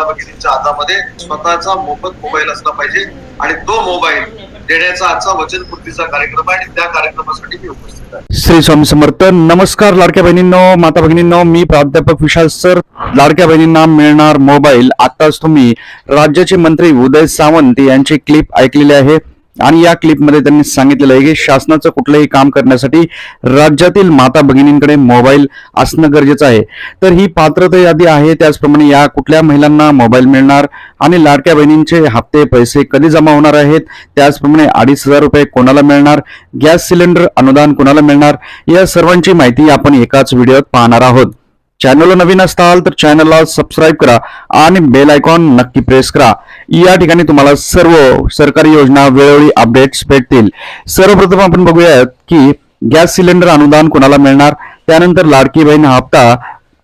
महिला भगिनींच्या हातामध्ये स्वतःचा मोफत मोबाईल असला पाहिजे आणि तो मोबाईल देण्याचा आजचा वचनपूर्तीचा कार्यक्रम आहे आणि त्या कार्यक्रमासाठी मी उपस्थित आहे. श्री स्वामी समर्थ नमस्कार लाडक्या बहिणींनो माता भगिनींनो मी प्राध्यापक विशाल सर. लाडक्या बहिणींना मिळणार मोबाईल. आताच तुम्ही राज्याचे मंत्री उदय सावंत यांची क्लिप ऐकलेली आहे. आणि या क्लिपमध्ये त्यांनी सांगितलेलं आहे की शासनाचं कुठलंही काम करण्यासाठी राज्यातील माता भगिनींकडे मोबाईल असणं गरजेचं आहे. तर ही पात्रता यादी आहे. त्याचप्रमाणे या कुठल्या महिलांना मोबाईल मिळणार आणि लाडक्या बहिणींचे हप्ते पैसे कधी जमा होणार आहेत? त्याचप्रमाणे अडीच हजार रुपये कोणाला मिळणार? गॅस सिलेंडर अनुदान कोणाला मिळणार? या सर्वांची माहिती आपण एकाच व्हिडिओत पाहणार आहोत. चॅनलला नवीन असताल तर चॅनलला सबस्क्राईब करा आणि बेल आयकॉन नक्की प्रेस करा. या ठिकाणी तुम्हाला सर्व सरकारी योजना वेळोवेळी अपडेट्स भेटतील. सर्वप्रथम आपण बघूयात की गॅस सिलेंडर अनुदान कोणाला मिळणार? त्यानंतर लाडकी बहीण हप्ता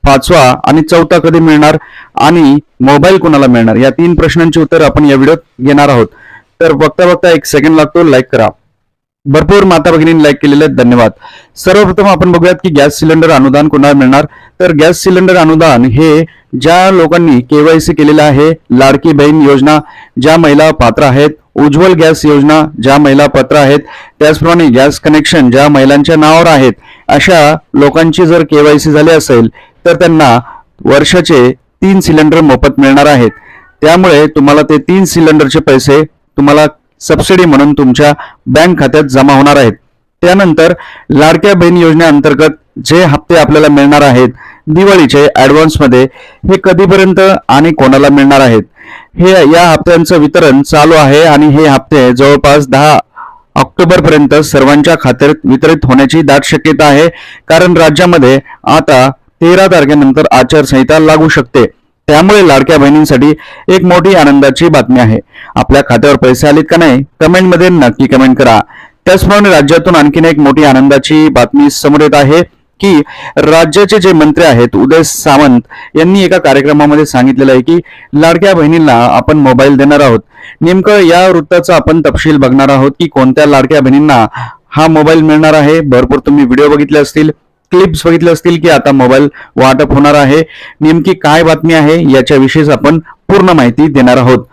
पाचवा आणि चौथा कधी मिळणार? आणि मोबाईल कोणाला मिळणार? या तीन प्रश्नांची उत्तर आपण या व्हिडिओत घेणार आहोत. तर बघता बघता एक सेकंड लागतो लाईक करा. भरपूर माता भगिनींनी लाईक केलेले आहेत. धन्यवाद. सर्वप्रथम आपण बघूयात की गॅस सिलेंडर अनुदान कोणाला मिळणार? तर गॅस सिलेंडर अनुदान हे ज्या लोकांनी केवायसी केलेलं आहे लाडकी बहीण योजना ज्या महिला पात्र आहेत उज्ज्वल गॅस योजना ज्या महिला पात्र आहेत त्याचप्रमाणे गॅस कनेक्शन ज्या महिलांच्या नावावर आहेत अशा लोकांची जर केवायसी झाली असेल तर त्यांना वर्षाचे तीन सिलेंडर मोफत मिळणार आहेत. त्यामुळे तुम्हाला ते तीन सिलेंडरचे पैसे तुम्हाला सबसिडी म्हणून तुमच्या बँक खात्यात जमा होणार आहेत. त्यानंतर लाडक्या बहीण योजनेअंतर्गत जे हप्ते आपल्याला मिळणार आहेत दिवाळीचे ॲडव्हान्समध्ये हे कधीपर्यंत आणि कोणाला मिळणार आहेत? हे या हप्त्यांचं वितरण चालू आहे आणि हे हप्ते जवळपास दहा ऑक्टोबरपर्यंत सर्वांच्या खात्यात वितरित होण्याची दाट शक्यता आहे कारण राज्यामध्ये आता तेरा तारखेनंतर आचारसंहिता लागू शकते. त्यामुळे लाडक्या बहिणींसाठी एक मोठी आनंदाची बातमी आहे. आपल्या खात्यावर पैसे आलेत का नाही? कमेंटमध्ये नक्की कमेंट करा. त्याचप्रमाणे राज्यातून आणखीन एक मोठी आनंदाची बातमी समोर येत आहे की राज्याचे जे मंत्री आहेत उदय सावंत यांनी एका कार्यक्रमामध्ये सांगितलेलं आहे की लाडक्या बहिणींना आपण मोबाईल देणार आहोत. नेमकं या वृत्ताचा आपण तपशील बघणार आहोत की कोणत्या लाडक्या बहिणींना हा मोबाईल मिळणार आहे? भरपूर तुम्ही व्हिडिओ बघितले असतील. क्लिप्स बघितले असतील की आता मोबाईल वाटप होणार आहे. नेमकी काय बातमी आहे याच्याविषयीच आपण पूर्ण माहिती देणार आहोत.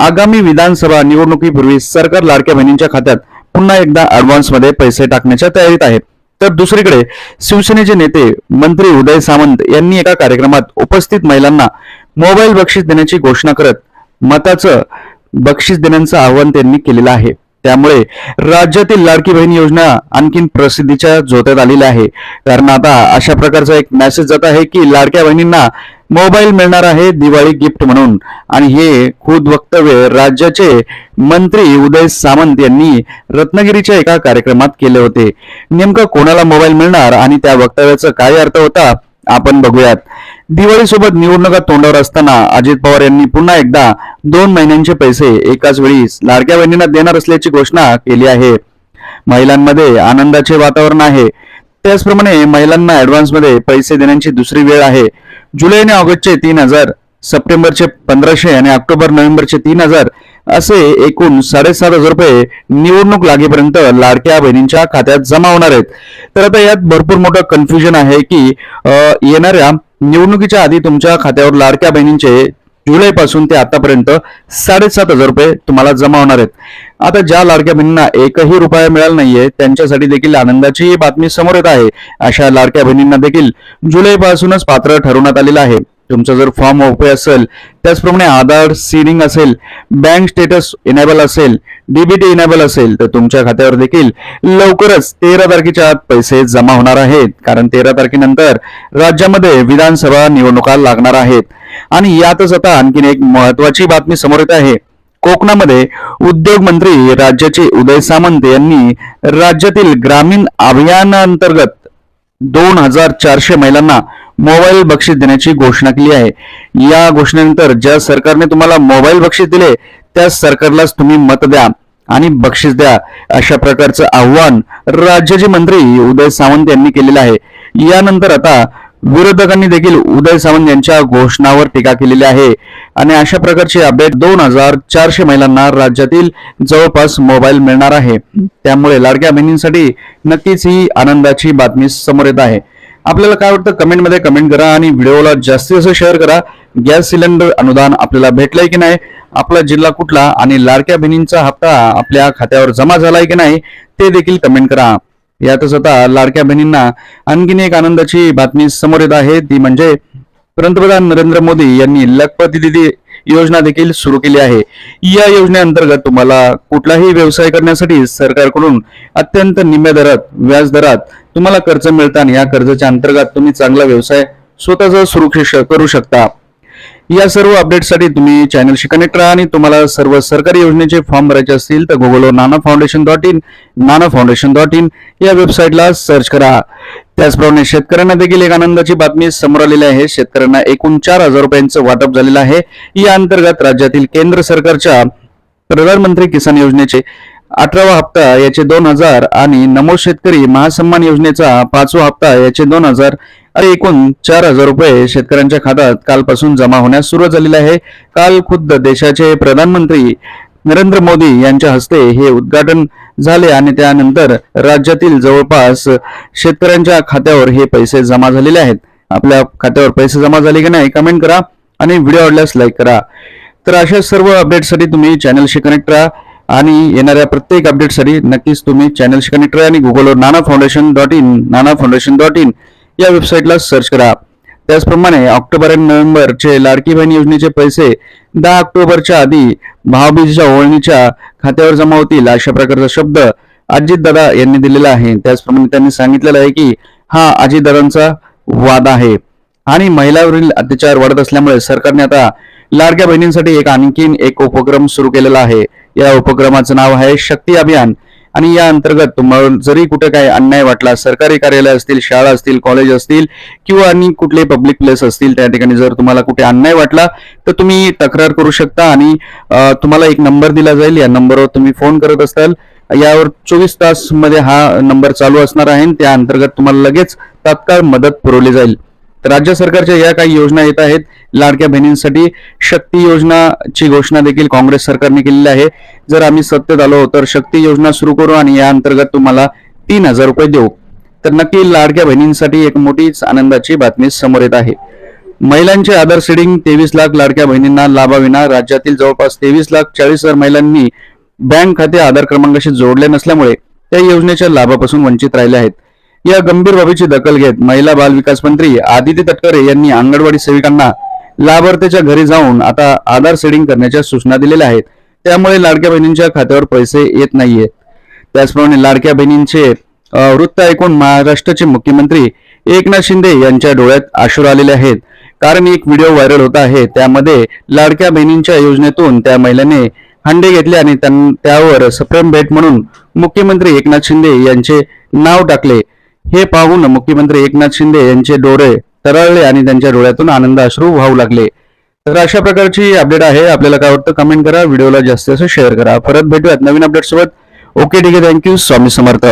आगामी विधानसभा निवडणुकीपूर्वी सरकार लाडक्या बहिणींच्या खात्यात पुन्हा एकदा ऍडव्हान्समध्ये पैसे टाकण्याच्या तयारीत आहे तर दुसरीकडे शिवसेनेचे नेते मंत्री उदय सामंत यांनी एका कार्यक्रमात उपस्थित महिलांना मोबाईल बक्षीस देण्याची घोषणा करत मताचं बक्षीस देण्याचं आवाहन त्यांनी केलेलं आहे. त्यामुळे राज्यातील लाडकी बहीण योजना आणखीन प्रसिद्धीच्या झोत्यात आलेली आहे. कारण आता अशा प्रकारचा एक मेसेज जात आहे की लाडक्या बहिणींना मोबाईल मिळणार आहे दिवाळी गिफ्ट म्हणून. आणि हे खुद वक्तव्य राज्याचे मंत्री उदय सामंत यांनी रत्नागिरीच्या एका कार्यक्रमात केले होते. नेमकं कोणाला मोबाईल मिळणार आणि त्या वक्तव्याचा काय अर्थ होता? आपण बघूयात. दिवाळीसोबत निवडणुका तोंडावर असताना अजित पवार यांनी पुन्हा एकदा दोन महिन्यांचे पैसे एकाच वेळी लाडक्या बहिणींना देणार असल्याची घोषणा केली आहे. महिलांमध्ये आनंदाचे वातावरण आहे. त्याचप्रमाणे महिलांना ऍडव्हान्समध्ये पैसे देण्याची दुसरी वेळ आहे. जुलै आणि ऑगस्टचे तीन हजार सप्टेंबरचे पंधराशे आणि ऑक्टोबर नोव्हेंबरचे तीन हजार असे एकूण साडेसात हजार रुपये निवडणूक लागेपर्यंत लाडक्या बहिणींच्या खात्यात जमा होणार आहेत. तर आता यात भरपूर मोठं कन्फ्युजन आहे की येणाऱ्या निवडणुकीच्या आधी तुमच्या खात्यावर लाडक्या बहिणींचे जुलैपासून ते आतापर्यंत साडेसात हजार रुपये तुम्हाला जमा होणार आहेत. आता ज्या लाडक्या बहिणींना एकही रुपया मिळाला नाहीये त्यांच्यासाठी देखील आनंदाची बातमी समोर येत आहे. अशा लाडक्या बहिणींना देखील जुलैपासूनच पात्र ठरवण्यात आलेलं आहे. तुमचा जर फॉर्म ओपे असेल त्याचप्रमाणे आधार सीडिंग असेल बँक स्टेटस इनेबल असेल डीबीटी इनेबल असेल तर तुमच्या खात्यावर देखील लवकरच तेरा तारखेच्या आत पैसे जमा होणार आहेत. कारण तेरा तारखेनंतर राज्यामध्ये विधानसभा निवडणुका लागणार आहेत. आणि यातच आता आणखीन एक महत्वाची बातमी समोर येत आहे. कोकणामध्ये उद्योग मंत्री राज्याचे उदय सामंत यांनी राज्यातील ग्रामीण अभियानांतर्गत दोन हजार चारशे महिलांना मोबाईल बक्षीस देण्याची घोषणा केली आहे. या घोषणेनंतर ज्या सरकारने तुम्हाला मोबाईल बक्षीस दिले त्या सरकारलाच तुम्ही मत द्या आणि बक्षीस द्या अशा प्रकारचं आव्हान राज्याचे मंत्री उदय सावंत यांनी केलेलं आहे. यानंतर आता विरोधकांनी देखील उदय सावंत यांच्या घोषणावर टीका केलेली आहे. आणि अशा प्रकारचे अपडेट दोन हजार चारशे महिलांना राज्यातील जवळपास मोबाईल मिळणार आहे. त्यामुळे लाडक्या बहिणींसाठी नक्कीच ही आनंदाची बातमी समोर येत आहे. आपल्याला काय वाटतं? कमेंटमध्ये कमेंट करा आणि व्हिडिओला जास्तीत जास्त शेअर करा. गॅस सिलेंडर अनुदान आपल्याला भेटलंय की नाही? आपला जिल्हा कुठला? आणि लाडक्या बहिणींचा हप्ता आपल्या खात्यावर जमा झालाय की नाही? ते देखील कमेंट करा. यातच आता लाडक्या बहिणींना आणखीन एक आनंदाची बातमी समोर येत आहे. ती म्हणजे पंतप्रधान नरेंद्र मोदी यांनी लखपती दिदी योजना देखील सुरू केली आहे. या योजनेअंतर्गत तुम्हाला कुठलाही व्यवसाय करण्यासाठी सरकारकडून अत्यंत निम्म्या दरात व्याज दरात तुम्हाला कर्ज मिळतं आणि या कर्जाच्या अंतर्गत तुम्ही चांगला व्यवसाय स्वतःचा सुरू करू शकता. या सर्व अपडेटसाठी तुम्ही चॅनलशी कनेक्ट राहा आणि तुम्हाला सर्व सरकारी योजनेचे फॉर्म भरायचे असतील तर गुगलवर Nana foundation dot in Nana foundation dot in या वेबसाईटला सर्च करा. त्याचप्रमाणे शेतकऱ्यांना देखील एक आनंदाची बातमी समोर आलेली आहे. शेतकऱ्यांना एकूण चार हजार रुपयांचं वाटप झालेलं आहे. या अंतर्गत राज्यातील केंद्र सरकारच्या प्रधानमंत्री किसान योजनेचे अठरावा हप्ता याचे दोन हजार आणि नमो शेतकरी महासन्मान योजनेचा पाचवा हप्ता याचे दोन हजार असे एकूण चार हजार रुपये शेतकऱ्यांच्या खात्यात कालपासून जमा होण्यास सुरुवात झालेली आहे. काल खुद्द देशाचे प्रधानमंत्री नरेंद्र मोदी यांच्या हस्ते हे उद्घाटन झाले आणि त्यानंतर राज्यातील जवळपास शेतकऱ्यांच्या खात्यावर हे पैसे जमा झालेले आहेत. आपल्या खात्यावर पैसे जमा झाले की नाही कमेंट करा आणि व्हिडिओ आवडल्यास लाईक करा. तर अशा सर्व अपडेटसाठी तुम्ही चॅनलशी कनेक्ट राहा. आणि येणाऱ्या प्रत्येक अपडेटसाठी नक्कीच तुम्ही चॅनलशी कनेक्ट राहा आणि गुगलवर Nana foundation dot in Nana foundation dot in या वेबसाईटला सर्च करा. त्याचप्रमाणे ऑक्टोबर आणि नोव्हेंबरचे लाडकी बहीण योजनेचे पैसे दहा ऑक्टोबरच्या आधी भावबीजच्या ओळणीच्या खात्यावर जमा होतील अशा प्रकारचा शब्द अजित दादा यांनी दिलेला आहे. त्याचप्रमाणे त्यांनी सांगितलेलं आहे की हा अजित दादांचा वाद आहे आणि महिलावरील अत्याचार वाढत असल्यामुळे सरकारने आता लाडक्या बहिणींसाठी एक आणखीन एक उपक्रम सुरू केलेला आहे. या उपक्रमाचं नाव आहे शक्ती अभियान. आणि या अंतर्गत तुम्हाला जरी कुठे काही अन्याय वाटला सरकारी कार्यालय असतील शाळा असतील कॉलेज असतील किंवा आणि कुठले पब्लिक प्लेस असतील त्या ठिकाणी जर तुम्हाला कुठे अन्याय वाटला तर तुम्ही तक्रार करू शकता आणि तुम्हाला एक नंबर दिला जाईल. या नंबरवर तुम्ही फोन करत असाल. यावर चोवीस तासमध्ये हा नंबर चालू असणार आहे आणि त्या अंतर्गत तुम्हाला लगेच तात्काळ मदत पुरवली जाईल. तर राज्य सरकारच्या या काही योजना येत आहेत. लाडक्या बहिणींसाठी शक्ती योजनाची घोषणा देखील काँग्रेस सरकारने केलेली आहे. जर आम्ही सत्तेत आलो तर शक्ती योजना सुरू करू आणि या अंतर्गत तुम्हाला तीन हजार रुपये देऊ. तर नक्की लाडक्या बहिणींसाठी एक मोठीच आनंदाची बातमी समोर येत आहे. महिलांचे आधार सीडिंग तेवीस लाख लाडक्या बहिणींना लाभाविना. राज्यातील जवळपास तेवीस लाख चाळीस हजार महिलांनी बँक खाते आधार क्रमांकाशी जोडले नसल्यामुळे त्या योजनेच्या लाभापासून वंचित राहिले आहेत. या गंभीर बाबीची दखल घेत महिला बाल विकास मंत्री आदिती तटकरे यांनी अंगणवाडी सेविकांना लाभार्थीच्या घरी जाऊन आता आधार सेडिंग करण्याच्या सूचना दिलेल्या आहेत. त्यामुळे लाडक्या बहिणींच्या खात्यावर पैसे येत नाहीये. त्याचप्रमाणे लाडक्या बहिणींचे वृत्त ऐकून महाराष्ट्राचे मुख्यमंत्री एकनाथ शिंदे यांच्या डोळ्यात आशुर आलेले आहेत. कारण एक व्हिडिओ व्हायरल होत आहे. त्यामध्ये लाडक्या बहिणींच्या योजनेतून त्या महिलेने हंडे घेतले आणि त्यां- त्यावर सप्रेम भेट म्हणून मुख्यमंत्री एकनाथ शिंदे यांचे नाव टाकले. हे पाहून मुख्यमंत्री एकनाथ शिंदे यांचे डोळे तरळले आणि त्यांच्या डोळ्यातून आनंद अश्रू वाहू लागले. तर अशा प्रकारची अपडेट आहे. आपल्याला काय वाटतं कमेंट करा. व्हिडिओला जास्त जास्त शेअर करा. परत भेटूयात नवीन अपडेट सोबत. ओके ठीक आहे. Thank you Swami Samarth.